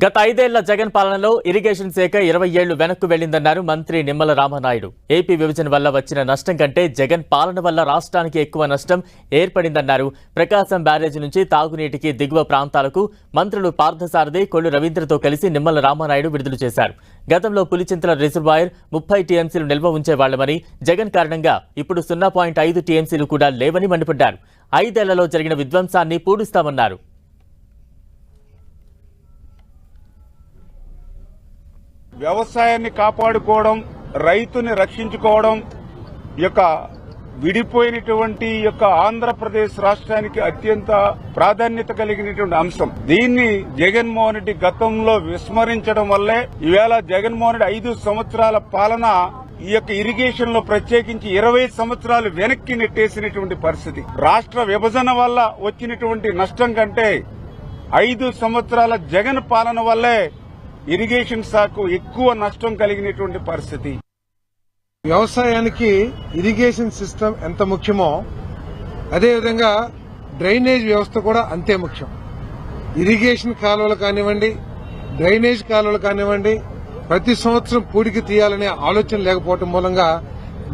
గత ఐదేళ్ళ జగన్ పాలనలో ఇరిగేషన్ శాఖ ఇరవై ఏళ్ళు వెనక్కు వెళ్ళిందన్నారు మంత్రి నిమ్మల రామనాయుడు. ఏపీ విభజన వల్ల వచ్చిన నష్టం కంటే జగన్ పాలన వల్ల రాష్ట్రానికి ఎక్కువ నష్టం ఏర్పడిందన్నారు. ప్రకాశం బ్యారేజీ నుంచి తాగునీటికి దిగువ ప్రాంతాలకు మంత్రులు పార్థసారథి కొల్లు రవీంద్రతో కలిసి నిమ్మల రామనాయుడు విడుదల చేశారు. గతంలో పులిచింతల రిజర్వాయర్ ముప్పై టీఎంసీలు నిల్వ ఉంచేవాళ్ళమని జగన్ కారణంగా ఇప్పుడు సున్నా పాయింట్ ఐదు టీఎంసీలు కూడా లేవని మండిపడ్డారు. ఐదేళ్ళలో జరిగిన విధ్వంసాన్ని పూడుస్తామన్నారు. వ్యవసాయాన్ని కాపాడుకోవడం రైతుని రక్షించుకోవడం ఈ యొక్క విడిపోయినటువంటి ఈ యొక్క ఆంధ్రప్రదేశ్ రాష్ట్రానికి అత్యంత ప్రాధాన్యత కలిగినటువంటి అంశం. దీన్ని జగన్మోహన్ రెడ్డి గతంలో విస్మరించడం వల్లే ఈవేళ జగన్మోహన్ రెడ్డి ఐదు సంవత్సరాల పాలన ఈ యొక్క ఇరిగేషన్లో ప్రత్యేకించి ఇరవై సంవత్సరాలు వెనక్కి నెట్టేసినటువంటి పరిస్థితి. రాష్ట్ర విభజన వల్ల వచ్చినటువంటి నష్టం కంటే ఐదు సంవత్సరాల జగన్ పాలన వల్లే ఇరిగేషన్ శాఖకు ఎక్కువ నష్టం కలిగినటువంటి పరిస్థితి. వ్యవసాయానికి ఇరిగేషన్ సిస్టమ్ ఎంత ముఖ్యమో అదేవిధంగా డ్రైనేజ్ వ్యవస్థ కూడా అంతే ముఖ్యం. ఇరిగేషన్ కాలువలు కానివ్వండి డ్రైనేజ్ కాలువలు కానివ్వండి ప్రతి సంవత్సరం పూడికి తీయాలనే ఆలోచన లేకపోవడం మూలంగా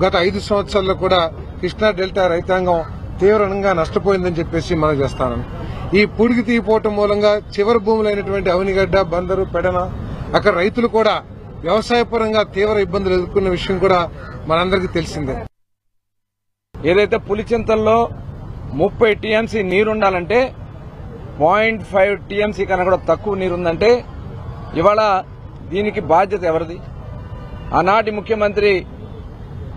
గత ఐదు సంవత్సరాల్లో కూడా కృష్ణా డెల్టా రైతాంగం తీవ్రంగా నష్టపోయిందని చెప్పేసి మనం చేస్తాను. ఈ పూడికి తీయపోవటం మూలంగా చివరి భూములైనటువంటి అవనిగడ్డ బందరు పెడన అక్కడ రైతులు కూడా వ్యవసాయపరంగా తీవ్ర ఇబ్బందులు ఎదుర్కొన్న విషయం కూడా మనందరికీ తెలిసిందే. ఏదైతే పులిచింతల్లో ముప్పై టీఎంసీ నీరుండాలంటే పాయింట్ ఫైవ్ టీఎంసీ కన్నా కూడా తక్కువ నీరుందంటే ఇవాళ దీనికి బాధ్యత ఎవరిది? ఆనాటి ముఖ్యమంత్రి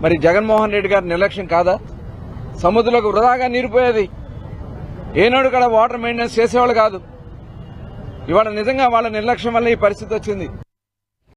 మరి జగన్మోహన్ రెడ్డి గారి నిర్లక్ష్యం కాదా? సముద్రంలోకి వృధాగా నీరు పోయేది ఏనాడు కూడా వాటర్ మెయింటెనెన్స్ చేసేవాళ్ళు కాదు. ఇవాళ నిజంగా వాళ్ళ నిర్లక్ష్యం వల్ల ఈ పరిస్థితి వచ్చింది.